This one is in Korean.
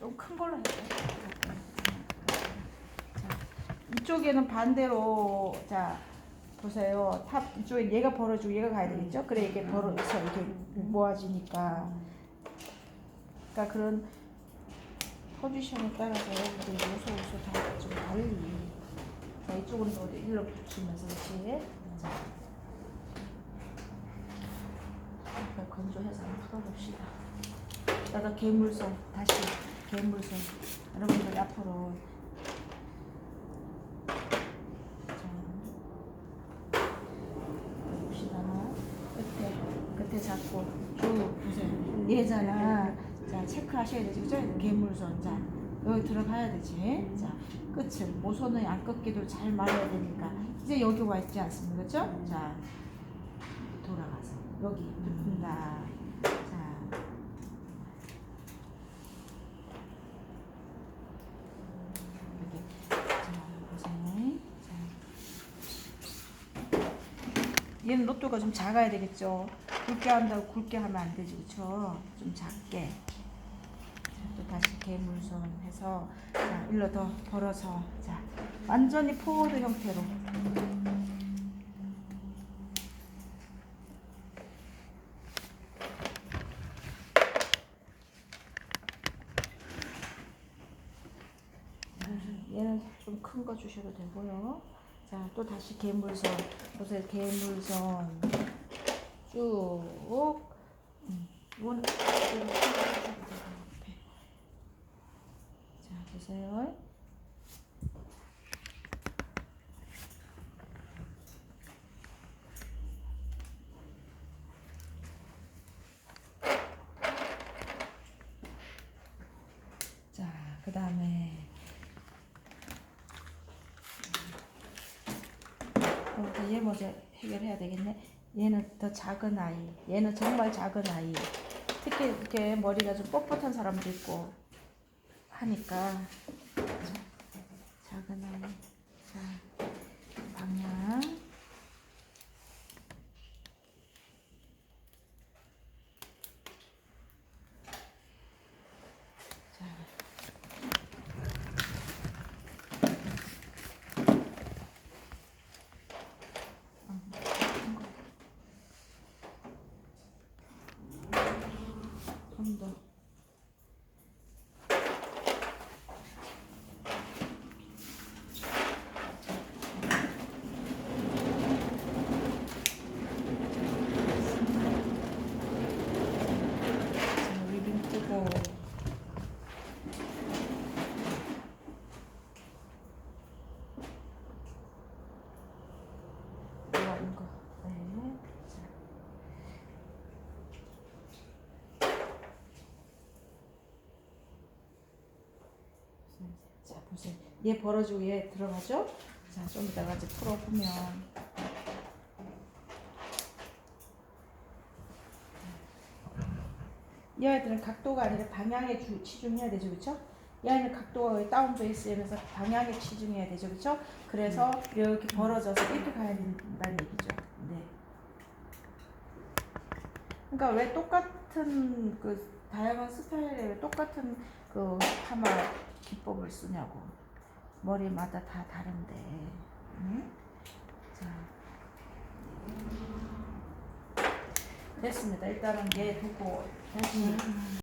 좀 큰 걸로 할게요. 자, 이쪽에는 반대로 자 보세요. 탑 이쪽에 얘가 벌어지고 얘가 가야 되겠죠? 그래 이게 벌어서 이렇게 모아지니까. 그러니까 그런 포지션에 따라서 여러분들 요소 요소 다 좀 달리. 자 이쪽은 또 일로 붙이면서 그렇지. 건조해서 한번 풀어봅시다. 여기다 괴물손 다시 괴물손 여러분들 앞으로 자 봅시다. 끝에 끝에 잡고 쭉 얘잖아 자 체크하셔야 되지 그죠? 괴물손 자. 여기 들어가야 되지. 자 끝을 모손은 안 꺾기도 잘 말아야 되니까. 이제 여기 와 있지 않습니까 그죠? 자 돌아가서 여기 붙는다 자 이렇게 자 보세요. 자. 얘는 로또가 좀 작아야 되겠죠. 굵게 한다고 굵게 하면 안 되지, 그렇죠? 좀 작게. 자, 또 다시 개물손 해서 자, 일로 더 벌어서 자 완전히 포워드 형태로. 얘는 좀 큰 거 주셔도 되고요. 자, 또 다시 개물선. 보세요, 개물선. 쭉. 음. 자, 보세요. 자, 그 다음에 그럼 얘 먼저 해결해야 되겠네. 얘는 더 작은 아이. 얘는 정말 작은 아이. 특히 이렇게 머리가 좀 뻣뻣한 사람도 있고 하니까 자, 작은 아이. 자, 방향. 자. 좀 더. 자, 리빙 뜨고. 이런 거. 네. 자. 자 보세요. 얘 벌어지고 얘 들어가죠? 자 좀 이따가 이제 풀어보면 이 아이들은 각도가 아니라 방향에 주, 치중해야 되죠, 그렇죠? 이 아이는 각도가 다운 베이스면서 방향에 치중해야 되죠, 그렇죠? 그래서 이렇게 벌어져서 이렇게 가야 된다는 얘기죠. 네. 그러니까 왜 똑같은 그 다양한 스타일의 왜 똑같은 그 파마 기법을 쓰냐고. 머리마다 다 다른데. 응? 자. 됐습니다. 일단은 얘 두고 다시